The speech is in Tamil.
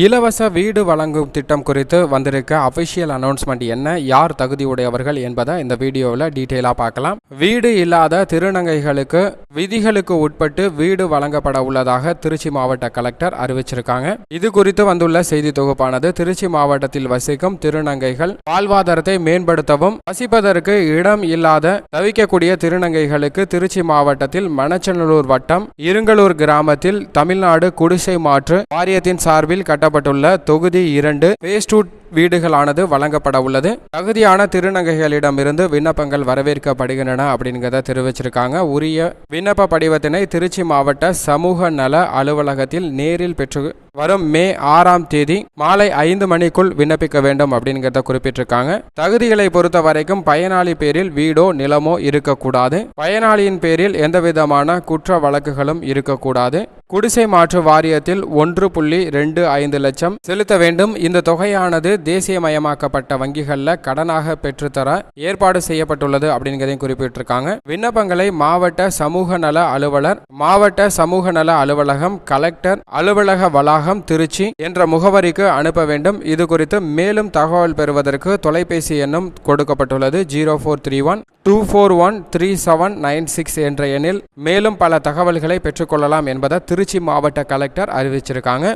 இலவச வீடு வழங்கும் திட்டம் குறித்து வந்திருக்க அஃபிஷியல் அனௌன்ஸ்மெண்ட் என்ன யார் தகுதியுடையவர்கள் என்பதை இந்த வீடியோவில் டீட்டெயிலாக பார்க்கலாம். வீடு இல்லாத திருநங்கைகளுக்கு விதிகளுக்கு உட்பட்டு வீடு வழங்கப்பட உள்ளதாக திருச்சி மாவட்ட கலெக்டர் அறிவிச்சிருக்காங்க. இது குறித்து வந்துள்ள செய்தி தொகுப்பானது திருச்சி மாவட்டத்தில் வசிக்கும் திருநங்கைகள் வாழ்வாதாரத்தை மேம்படுத்தவும் வசிப்பதற்கு இடம் இல்லாத தவிக்கக்கூடிய திருநங்கைகளுக்கு திருச்சி மாவட்டத்தில் மணச்சநல்லூர் வட்டம் இருங்கலூர் கிராமத்தில் தமிழ்நாடு குடிசை மாற்று வாரியத்தின் சார்பில் கட்டப்பட்டுள்ள தொகுதி இரண்டு. பேஸ்டூட் வீடுகளானது வழங்கப்பட உள்ளது. தகுதியான திருநங்கைகளிடமிருந்து விண்ணப்பங்கள் வரவேற்கப்படுகின்றன அப்படிங்கிறத தெரிவிச்சிருக்காங்க. உரிய விண்ணப்ப படிவத்தினை திருச்சி மாவட்ட சமூக நல அலுவலகத்தில் நேரில் பெற்று வரும் மே ஆறாம் தேதி மாலை ஐந்து மணிக்குள் விண்ணப்பிக்க வேண்டும் அப்படிங்கிறத குறிப்பிட்டிருக்காங்க. தகுதிகளை பொறுத்த வரைக்கும் பயனாளி பேரில் வீடோ நிலமோ இருக்கக்கூடாது. பயனாளியின் பேரில் எந்தவிதமான குற்ற வழக்குகளும் இருக்கக்கூடாது. குடிசை மாற்று வாரியத்தில் ஒன்று புள்ளி ரெண்டு ஐந்து லட்சம் செலுத்த வேண்டும். இந்த தொகையானது தேசியமயமாக்கப்பட்ட வங்கிகளில் கடனாக பெற்றுத்தர ஏற்பாடு செய்யப்பட்டுள்ளது அப்படிங்கிறதையும் குறிப்பிட்டிருக்காங்க. விண்ணப்பங்களை மாவட்ட சமூக நல அலுவலர் மாவட்ட சமூக நல அலுவலகம் கலெக்டர் அலுவலக வளாகம் திருச்சி என்ற முகவரிக்கு அனுப்ப வேண்டும். இது குறித்து மேலும் தகவல் பெறுவதற்கு தொலைபேசி எண்ணும் கொடுக்கப்பட்டுள்ளது. Zero four three one two four one three seven nine six என்ற எண்ணில் மேலும் பல தகவல்களை பெற்றுக்கொள்ளலாம் என்பதை திருச்சி மாவட்ட கலெக்டர் அறிவிச்சிருக்காங்க.